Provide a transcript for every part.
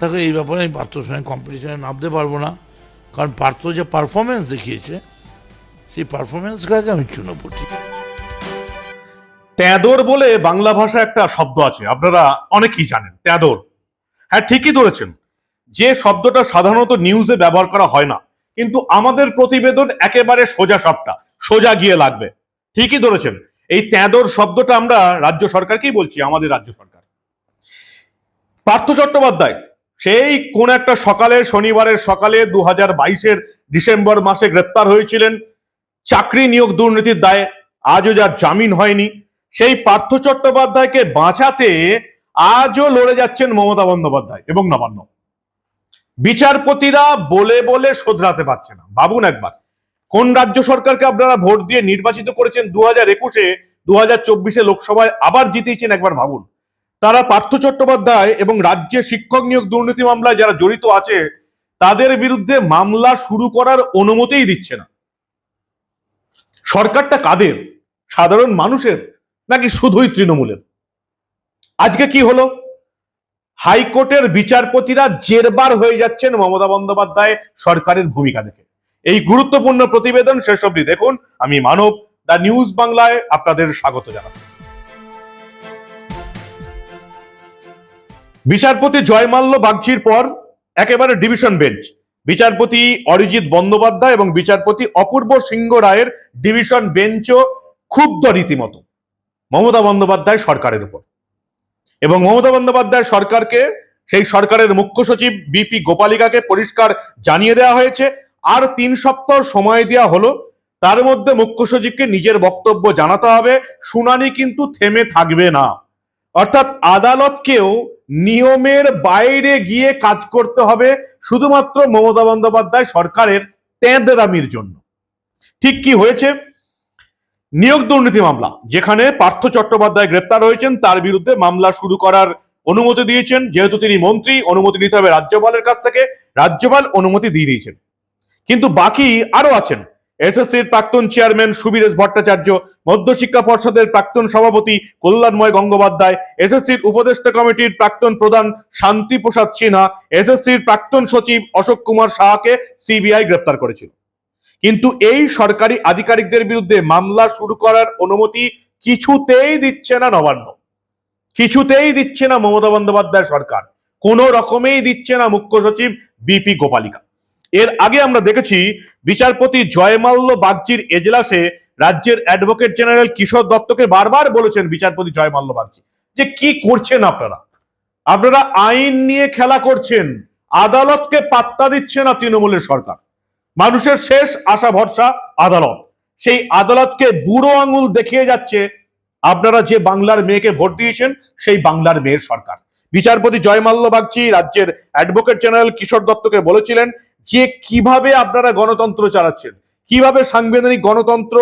তাকে এই ব্যাপারে আমি পার্থর সঙ্গে কম্পিটিশনে নামতে পারব না। কারণ পার্থ যে পারফরমেন্স দেখিয়েছে, সেই পারফরমেন্স কাজে আমি চুনোপুটি তেঁদর বলে বাংলা ভাষা একটা শব্দ আছে, আপনারা অনেকেই জানেন, তেঁদর। হ্যাঁ ঠিকই ধরেছেন, যে শব্দটা সাধারণত নিউজে ব্যবহার করা হয় না, কিন্তু আমাদের প্রতিবেদন একেবারে সোজা সাপটা, সোজা গিয়ে লাগবে। ঠিকই ধরেছেন, এই তেঁদর শব্দটা আমরা রাজ্য সরকারকেই বলছি, আমাদের রাজ্য সরকার। পার্থ চট্টোপাধ্যায় সেই কোন একটা সকালে শনিবারের সকালে দু হাজার বাইশের ডিসেম্বর মাসে গ্রেপ্তার হয়েছিলেন। চাকরি নিয়োগ দুর্নীতির দায়ে আজও যার জামিন হয়নি। সেই পার্থ চট্টোপাধ্যায়কে বাঁচাতে আজও লড়ে যাচ্ছেন মমতা বন্দ্যোপাধ্যায় এবং নবান্ন। বিচারপতিরা বলে বলে শোধরাতে পারছে না। ভাবুন একবার, কোন রাজ্য সরকারকে আপনারা ভোট দিয়ে নির্বাচিত করেছেন দু হাজার একুশে দু হাজার চব্বিশে লোকসভায় আবার জিতেছেন একবার ভাবুন। তারা পার্থ চট্টোপাধ্যায় এবং রাজ্যে শিক্ষক নিয়োগ দুর্নীতি মামলায় যারা জড়িত আছে, তাদের বিরুদ্ধে মামলা শুরু করার অনুমতিই দিচ্ছে না। সরকারটা কাদের? সাধারণ মানুষের নাকি শুধুই তৃণমূলের? আজকে কি হলো? হাইকোর্টের বিচারপতিরা জেরবার হয়ে যাচ্ছেন মমতা বন্দ্যোপাধ্যায় সরকারের ভূমিকা দেখে। এই গুরুত্বপূর্ণ প্রতিবেদন শেষ দেখুন। আমি মানব, দ্য নিউজ বাংলায় আপনাদের স্বাগত জানাচ্ছি। বিচারপতি জয়মাল্য বাগচির পর একেবারে ডিভিশন বেঞ্চ। বিচারপতি অরিজিৎ বন্দ্যোপাধ্যায় এবং বিচারপতি অপূর্ব সিংহ রায়ের ডিভিশন বেঞ্চও ক্ষুব্ধ রীতিমতো। মমতা বন্দ্যোপাধ্যায় সরকারের উপর। এবং মমতা বন্দ্যোপাধ্যায় সরকারকে, সেই সরকারের মুখ্য সচিব বিপি গোপালিকাকে পরিষ্কার জানিয়ে দেওয়া হয়েছে। আর তিন সপ্তাহ সময় দেওয়া হলো, তার মধ্যে মুখ্য সচিবকে নিজের বক্তব্য জানাতে হবে। শুনানি কিন্তু থেমে থাকবে না। অর্থাৎ আদালতকেও নিয়মের বাইরে গিয়ে কাজ করতে হবে শুধুমাত্র মমতা বন্দ্যোপাধ্যায় সরকারের তেঁদরামির জন্য। ঠিক কি হয়েছে? নিয়োগ দুর্নীতি মামলা, যেখানে পার্থ চট্টোপাধ্যায় গ্রেপ্তার হয়েছেন, তার বিরুদ্ধে মামলা শুরু করার অনুমতি দিয়েছেন, যেহেতু তিনি মন্ত্রী, অনুমতি নিতে হবে রাজ্যপালের কাছ থেকে, রাজ্যপাল অনুমতি দিয়ে দিয়েছেন। কিন্তু বাকি আরও আছেন। এসএসসির প্রাক্তন চেয়ারম্যান সুবীরেশ ভট্টাচার্য, মধ্যশিক্ষা পর্ষদের প্রাক্তন সভাপতি কল্যাণময় গঙ্গোপাধ্যায়, এসএসসির উপদেষ্টা কমিটির প্রাক্তন প্রধান শান্তি প্রসাদ সিনহা, এসএসসির প্রাক্তন সচিব অশোক কুমার সাহাকে সিবিআই গ্রেপ্তার করেছিল। কিন্তু এই সরকারি আধিকারিকদের বিরুদ্ধে মামলা শুরু করার অনুমতি কিছুতেই দিচ্ছে না নবান্ন। কিছুতেই দিচ্ছে না মমতা বন্দ্যোপাধ্যায় সরকার। কোন রকমেই দিচ্ছে না মুখ্য সচিব বিপি গোপালিকা। এর আগে আমরা দেখেছি বিচারপতি জয়মাল্য বাগচির এজলাসে রাজ্যের অ্যাডভোকেট জেনারেল কিশোর দত্তকে বারবার বলেছেন বিচারপতি জয়মাল্য বাগচি যে কি করছেন আপনারা? আপনারা আইন নিয়ে খেলা করছেন, আদালতকে পাত্তা দিচ্ছে না তৃণমূলের সরকার। মানুষের শেষ আশা ভরসা আদালত। সেই আদালতকে বুড়ো আঙুল দেখিয়ে যাচ্ছে আপনারা যে বাংলার মেয়েকে ভোট দিয়েছেন, সেই বাংলার মেয়ের সরকার। বিচারপতি জয়মাল্য বাগচি রাজ্যের অ্যাডভোকেট জেনারেল কিশোর দত্তকে বলেছিলেন যে কীভাবে আপনারা গণতন্ত্র চালাচ্ছেন, কীভাবে সাংবিধানিক গণতন্ত্র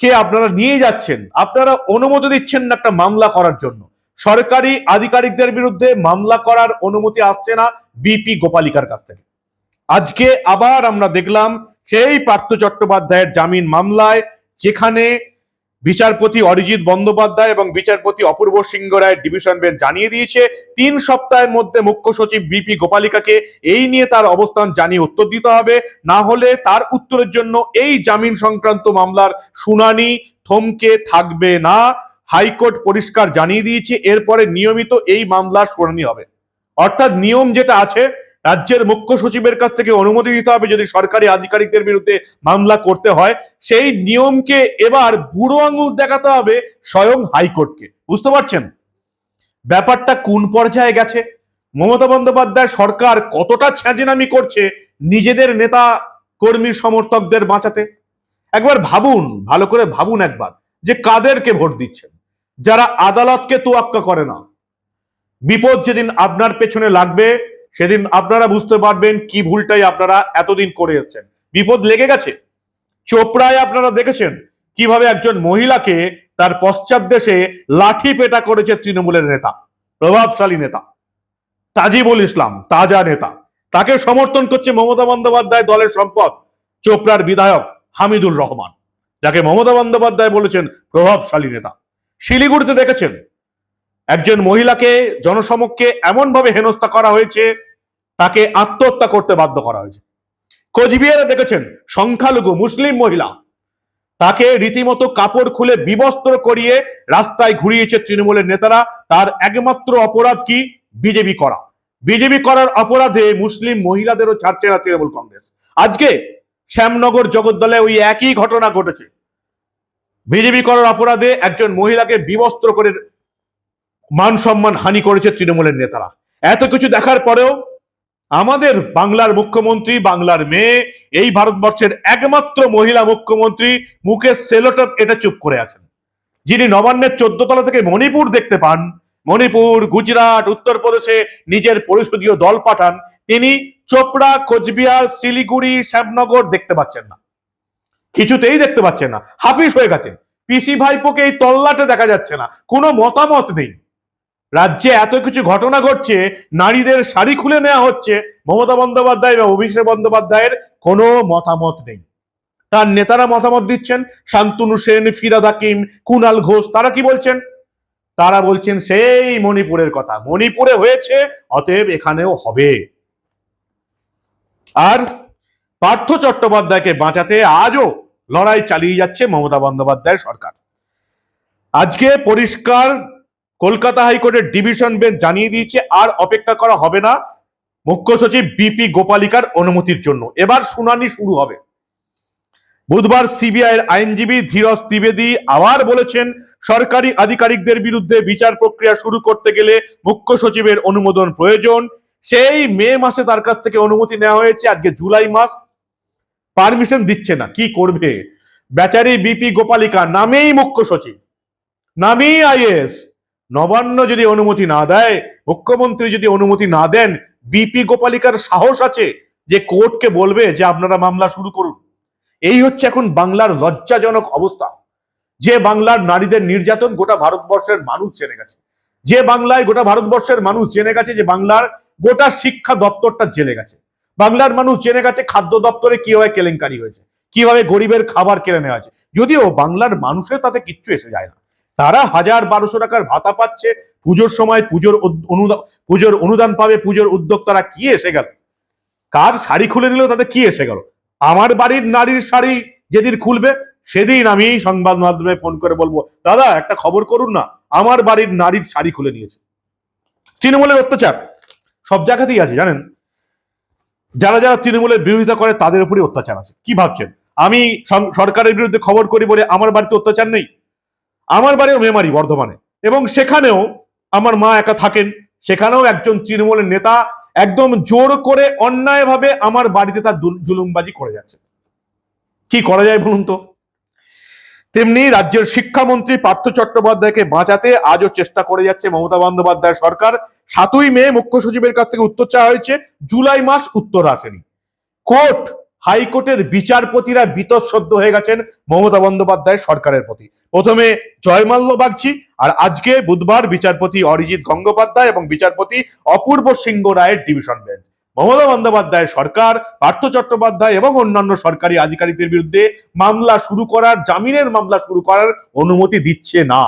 কে আপনারা নিয়ে যাচ্ছেন, আপনারা অনুমতি দিচ্ছেন না একটা মামলা করার জন্য। সরকারি আধিকারিকদের বিরুদ্ধে মামলা করার অনুমতি আসছে না বিপি গোপালিকার কাছ থেকে। আজকে আবার আমরা দেখলাম সেই পার্থ চট্টোপাধ্যায়ের জামিন মামলায়, যেখানে বিচারপতি অরিজিৎ বন্দ্যোপাধ্যায় এবং বিচারপতি অপূর্ব সিংহ রায়ের ডিভিশন বেঞ্চ জানিয়ে দিয়েছে, তিন সপ্তাহের মধ্যে মুখ্য সচিব বিপি গোপালিকাকে এই নিয়ে তার অবস্থান জানিয়ে উত্তর দিতে হবে। না হলে তার উত্তরের জন্য এই জামিন সংক্রান্ত মামলার শুনানি থমকে থাকবে না। হাইকোর্ট পরিষ্কার জানিয়ে দিয়েছে, এরপরে নিয়মিত এই মামলার শুনানি হবে। অর্থাৎ নিয়ম যেটা আছে রাজ্যের মুখ্য সচিবের কাছ থেকে অনুমতি দিতে হবে যদি সরকারি আধিকারিকদের বিরুদ্ধে মামলা করতে হয়। সেই নিয়মকে এবার বুড়ো আঙুল দেখাতে হবে স্বয়ং হাইকোর্টকে। বুঝতে পারছেন? ব্যাপারটা কোন পর্যায়ে গেছে? মমতা বন্দ্যোপাধ্যায় সরকার কতটা ছ্যাঁচেনামি করছে নিজেদের নেতা কর্মী সমর্থকদের বাঁচাতে? একবার ভাবুন, ভালো করে ভাবুন একবার যে কাদেরকে ভোট দিচ্ছেন? যারা আদালতকে তোয়াক্কা করে না। বিপদ যেদিন আপনার পেছনে লাগবে সেদিন আপনারা বুঝতে পারবেন কি ভুলটাই আপনারা এতদিন করে এসছেন। বিপদ লেগে গেছে। চোপড়ায় আপনারা দেখেছেন কীভাবে একজন মহিলাকে তার পশ্চাৎ দেশে লাঠি পেটা করেছে তৃণমূলের নেতা, প্রভাবশালী নেতা, তাজিবুল ইসলাম, তাজা নেতা। তাকে সমর্থন করছে মমতা বন্দ্যোপাধ্যায় দলের সম্পদ, চোপড়ার বিধায়ক হামিদুর রহমান, যাকে মমতা বন্দ্যোপাধ্যায় বলেছেন প্রভাবশালী নেতা। শিলিগুড়িতে দেখেছেন একজন মহিলাকে জনসমক্ষে এমন ভাবে হেনস্থা করা হয়েছে, তাকে আত্মহত্যা করতে বাধ্য করা হয়েছে। কোচবিহারে দেখেছেন সংখ্যালঘু মুসলিম মহিলা। তাকে রীতিমতো কাপড় খুলে বিবস্ত্র করিয়ে রাস্তায় ঘুরিয়েছে তৃণমূলের নেতারা। তার একমাত্র অপরাধ কি? বিজেপি করা। বিজেপি করার অপরাধে মুসলিম মহিলাদেরও ছাড়ছে না তৃণমূল কংগ্রেস। আজকে শ্যামনগর জগদ্দলে ওই একই ঘটনা ঘটেছে। বিজেপি করার অপরাধে একজন মহিলাকে বিবস্ত্র করে মান সম্মান হানি করেছে তৃণমূলের নেতারা। এত কিছু দেখার পরেও আমাদের বাংলার মুখ্যমন্ত্রী, বাংলার মেয়ে, এই ভারতবর্ষের একমাত্র মহিলা মুখ্যমন্ত্রী মুকেশ সেলোটপ এটা চুপ করে আছেন। যিনি নবান্নের চোদ্দ তলা থেকে মণিপুর দেখতে পান, মণিপুর, গুজরাট, উত্তরপ্রদেশে নিজের পরিষদীয় দল পাঠান, তিনি চোপড়া, কোচবিহার, শিলিগুড়ি, শ্যামনগর দেখতে পাচ্ছেন না। কিছুতেই দেখতে পাচ্ছেন না। হাফিস হয়ে গেছেন। পিসি ভাইপোকে এই তল্লাটে দেখা যাচ্ছে না। কোনো মতামত নেই। রাজ্যে এত কিছু ঘটনা ঘটছে, নারীদের শাড়ি খুলে নেওয়া হচ্ছে, মমতা বন্দ্যোপাধ্যায় বা অভিষেক বন্দ্যোপাধ্যায়ের কোনো মতামত নেই। তার নেতারা মতামত দিচ্ছেন, শান্তনু সেন, ফিরাদ হাকিম, কুনাল ঘোষ, তারা কি বলছেন? তারা বলছেন সেই মণিপুরের কথা। মণিপুরে হয়েছে, অতএব এখানেও হবে। আর পার্থ চট্টোপাধ্যায়কে বাঁচাতে আজও লড়াই চালিয়ে যাচ্ছে মমতা বন্দ্যোপাধ্যায়ের সরকার। আজকে পরিষ্কার কলকাতা হাইকোর্টের ডিভিশন বেঞ্চ জানিয়ে দিয়েছে, আর অপেক্ষা করা হবে না মুখ্য সচিব বিপি গোপালিকার অনুমতির জন্য। এবার শুনানি শুরু হবে। বুধবার সিবিআই এর আইনজীবী ধীরজ ত্রিবেদী আবার বলেছেন, সরকারি আধিকারিকদের বিরুদ্ধে বিচার প্রক্রিয়া শুরু করতে গেলে মুখ্য সচিবের অনুমোদন প্রয়োজন। সেই মে মাসে তার কাছ থেকে অনুমতি নেওয়া হয়েছে, আজকে জুলাই মাস। পারমিশন দিচ্ছে না, কি করবে? বেচারি বিপি গোপালিকা, নামেই মুখ্য সচিব, নামেই আইএস নবান্ন যদি অনুমতি না দেয়, মুখ্যমন্ত্রী যদি অনুমতি না দেন বিপি গোপালিকার সাহস আছে যে কোর্টকে বলবে যে আপনারা মামলা শুরু করুন। এই হচ্ছে এখন বাংলার লজ্জাজনক অবস্থা। যে বাংলার নারীদের নির্যাতন গোটা ভারতবর্ষের মানুষ জেনে গেছে। যে বাংলায় গোটা ভারতবর্ষের মানুষ জেনে গেছে যে বাংলার গোটা শিক্ষা দপ্তরটা জেনে গেছে। বাংলার মানুষ জেনে গেছে খাদ্য দপ্তরে কীভাবে কেলেঙ্কারি হয়েছে, কীভাবে গরিবের খাবার কেড়ে নেওয়া হয়েছে। যদিও বাংলার মানুষের তাতে কিচ্ছু এসে যায় না। তারা হাজার বারোশো টাকার ভাতা পাচ্ছে। পুজোর সময় পুজোর অনুদান পুজোর অনুদান পাবে, পুজোর উদ্যোক্তারা কি এসে গেল? কার শাড়ি খুলে নিল, তাতে কি এসে গেল? আমার বাড়ির নারীর শাড়ি যেদিন খুলবে, সেদিন আমি সংবাদ মাধ্যমে ফোন করে বলব, দাদা, একটা খবর করুন না, আমার বাড়ির নারীর শাড়ি খুলে নিয়েছে। তৃণমূলের অত্যাচার সব জায়গাতেই আছে, জানেন? যারা যারা তৃণমূলের বিরোধিতা করে, তাদের উপরই অত্যাচার আছে। কি ভাবছেন? আমি সরকারের বিরুদ্ধে খবর করি বলে আমার বাড়িতে অত্যাচার নেই? আমার বাড়িও মেমারি বর্ধমানে। এবং সেখানেও আমার মা একা থাকেন। সেখানেও একজন তৃণমূলের নেতা একদম জোর করে অন্যায়ভাবে আমার বাড়িতে তার জুলুমবাজি করে যাচ্ছে। কি করা যায় বলুন তো? তেমনি রাজ্যের শিক্ষামন্ত্রী পার্থ চট্টোপাধ্যায়কে বাঁচাতে আজও চেষ্টা করে যাচ্ছে মমতা বন্দ্যোপাধ্যায় সরকার। সাতই মে মুখ্য সচিবের কাছ থেকে উত্তর চাওয়া হয়েছে, জুলাই মাস উত্তর আসেনি। কোর্ট হাইকোর্টের বিচারপতিরা বিতঃসদ্য হয়ে গেছেন মমতা বন্দ্যোপাধ্যায় সরকারের প্রতি। প্রথমে জয়মাল্য বাগচি, আর আজকে বুধবার বিচারপতি অরিজিৎ গঙ্গোপাধ্যায় এবং বিচারপতি অপূর্ব সিংহ রায়ের ডিভিশন বেঞ্চ। মমতা বন্দ্যোপাধ্যায় সরকার, পার্থ চট্টোপাধ্যায় এবং অন্যান্য সরকারি আধিকারিকদের বিরুদ্ধে মামলা শুরু করার, জামিনের মামলা শুরু করার অনুমতি দিচ্ছে না।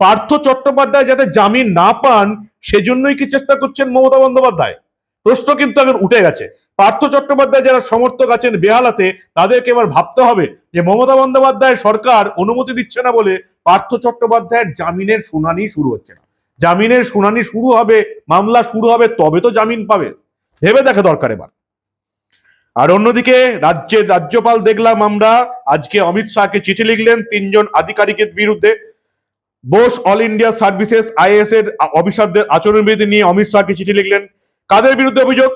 পার্থ চট্টোপাধ্যায় যাতে জামিন না পান, সেজন্যই কি চেষ্টা করছেন মমতা বন্দ্যোপাধ্যায়? প্রশ্ন কিন্তু এখন উঠে গেছে। পার্থ চট্টোপাধ্যায় যারা সমর্থক আছেন বেহালাতে, তাদেরকে এবার ভাবতে হবে যে মমতা বন্দ্যোপাধ্যায় সরকার অনুমতি দিচ্ছে না বলে পার্থ চট্টোপাধ্যায়ের জামিনের শুনানি শুরু হচ্ছে না। জামিনের শুনানি শুরু হবে, মামলা শুরু হবে, তবে তো জামিন পাবে। ভেবে দেখা দরকার এবার। আর অন্যদিকে রাজ্যের রাজ্যপাল দেখলাম আমরা, আজকে অমিত শাহকে চিঠি লিখলেন তিনজন আধিকারিকের বিরুদ্ধে। Bose all India services IAS এর অফিসারদের আচরণ বিধি নিয়ে অমিত শাহকে চিঠি লিখলেন। কাদের বিরুদ্ধে অভিযোগ?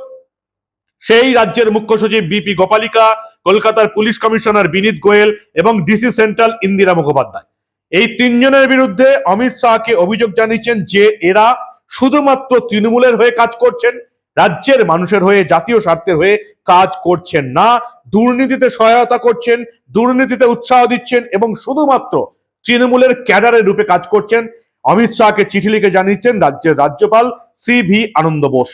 সেই রাজ্যের মুখ্য সচিব বিপি গোপালিকা, কলকাতার পুলিশ কমিশনার বিনীত গোয়েল এবং ডিসি সেন্ট্রাল ইন্দিরা মুখোপাধ্যায়। এই তিনজনের বিরুদ্ধে অমিত শাহকে অভিযোগ জানিয়েছেন যে এরা শুধুমাত্র তৃণমূলের হয়ে কাজ করছেন, রাজ্যের মানুষের হয়ে, জাতীয় স্বার্থের হয়ে কাজ করছেন না, দুর্নীতিতে সহায়তা করছেন, দুর্নীতিতে উৎসাহ দিচ্ছেন এবং শুধুমাত্র তৃণমূলের ক্যাডারের রূপে কাজ করছেন। অমিত শাহকে চিঠি লিখে জানিয়েছেন রাজ্যের রাজ্যপাল সি ভি আনন্দ বোস।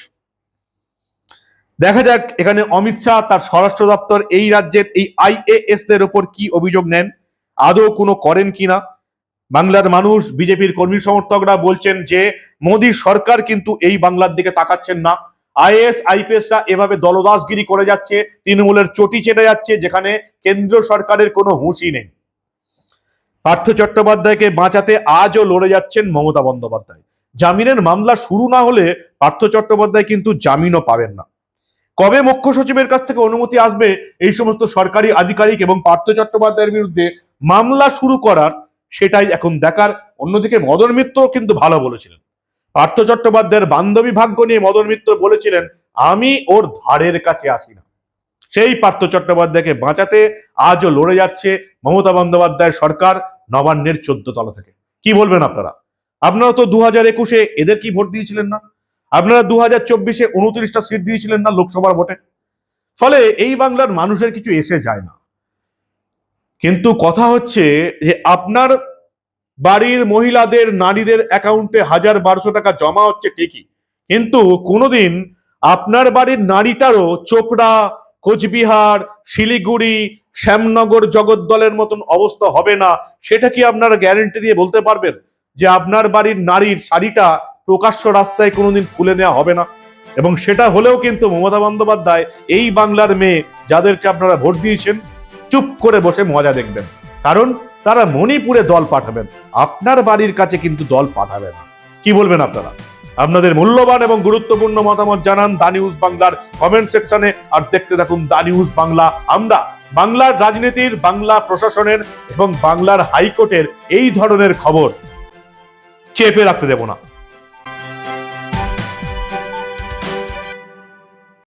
দেখা যাক এখানে অমিত শাহ তার স্বরাষ্ট্র দপ্তর, এই রাজ্যের এই আইএএস দের উপর কি অভিযোগ নেন? আদৌ কোনো করেন কিনা বাংলার মানুষ, বিজেপির কর্মী সমর্থকরা বলছেন যে, মোদী সরকার কিন্তু এই বাংলার দিকে তাকাচ্ছেন না। আইএস আইপিএসরা এভাবে দলদাসগিরি করে যাচ্ছে, তৃণমূলের চটি চেটে যাচ্ছে, যেখানে কেন্দ্র সরকারের কোনো হুঁশই নেই। পার্থ চট্টোপাধ্যায়কে বাঁচাতে আজও লড়ে যাচ্ছেন মমতা বন্দ্যোপাধ্যায়। জামিনের মামলা শুরু না হলে পার্থ চট্টোপাধ্যায় কিন্তু জামিনও পাবেন না। কবে মুখ্য সচিবের কাছ থেকে অনুমতি আসবে? এই সমস্ত সরকারি আধিকারিক এবং পার্থ চট্টোপাধ্যায়ের বিরুদ্ধে মামলা শুরু করার সেটাই এখন দেখার। অন্যদিকে মদন মিত্র কিন্তু ভালো বলেছিলেন। পার্থ চট্টোপাধ্যায়ের বান্ধবী ভাগ্য নিয়ে মদন মিত্র বলেছিলেন, আমি ওর ধারের কাছে আসি না। সেই পার্থ চট্টোপাধ্যায়কে বাঁচাতে আজও লড়ে যাচ্ছে মমতা বন্দ্যোপাধ্যায় সরকার নবান্নের চোদ্দ তলা থেকে। কি বলবেন আপনারা? আপনারা তো দু হাজার একুশে এদের কি ভোট দিয়েছিলেন না? আপনারা দু হাজার চব্বিশে উনত্রিশটা সিট দিয়েছিলেন না লোকসভার ভোটে? ফলে এই বাংলার মানুষের কিছু এসে যায় না। কিন্তু কথা হচ্ছে যে আপনার বাড়ির মহিলাদের, নারীদের অ্যাকাউন্টে হাজার বারোশো টাকা জমা হচ্ছে ঠিকই। কিন্তু কোনোদিন আপনার বাড়ির নারীটারও চোপড়া, কোচবিহার, শিলিগুড়ি, শ্যামনগর জগদ্দলের মতন অবস্থা হবে না, সেটা কি আপনারা গ্যারেন্টি দিয়ে বলতে পারবেন যে আপনার বাড়ির নারীর শাড়িটা প্রকাশ্য রাস্তায় কোনোদিন খুলে নেওয়া হবে না। এবং সেটা হলেও কিন্তু মমতা বন্দ্যোপাধ্যায় এই বাংলার মেয়ে যাদেরকে আপনারা ভোট দিয়েছেন, চুপ করে বসে মজা দেখবেন। কারণ তারা মণিপুরে দল পাঠাবেন, আপনার বাড়ির কাছে কিন্তু দল পাঠাবে না। কি বলবেন আপনারা? আপনাদের মূল্যবান এবং গুরুত্বপূর্ণ মতামত জানান দা নিউজ বাংলার কমেন্ট সেকশনে, আর দেখতে থাকুন দা নিউজ বাংলা। আমরা বাংলার রাজনীতির, বাংলা প্রশাসনের এবং বাংলার হাইকোর্টের এই ধরনের খবর চেপে রাখতে দেব না।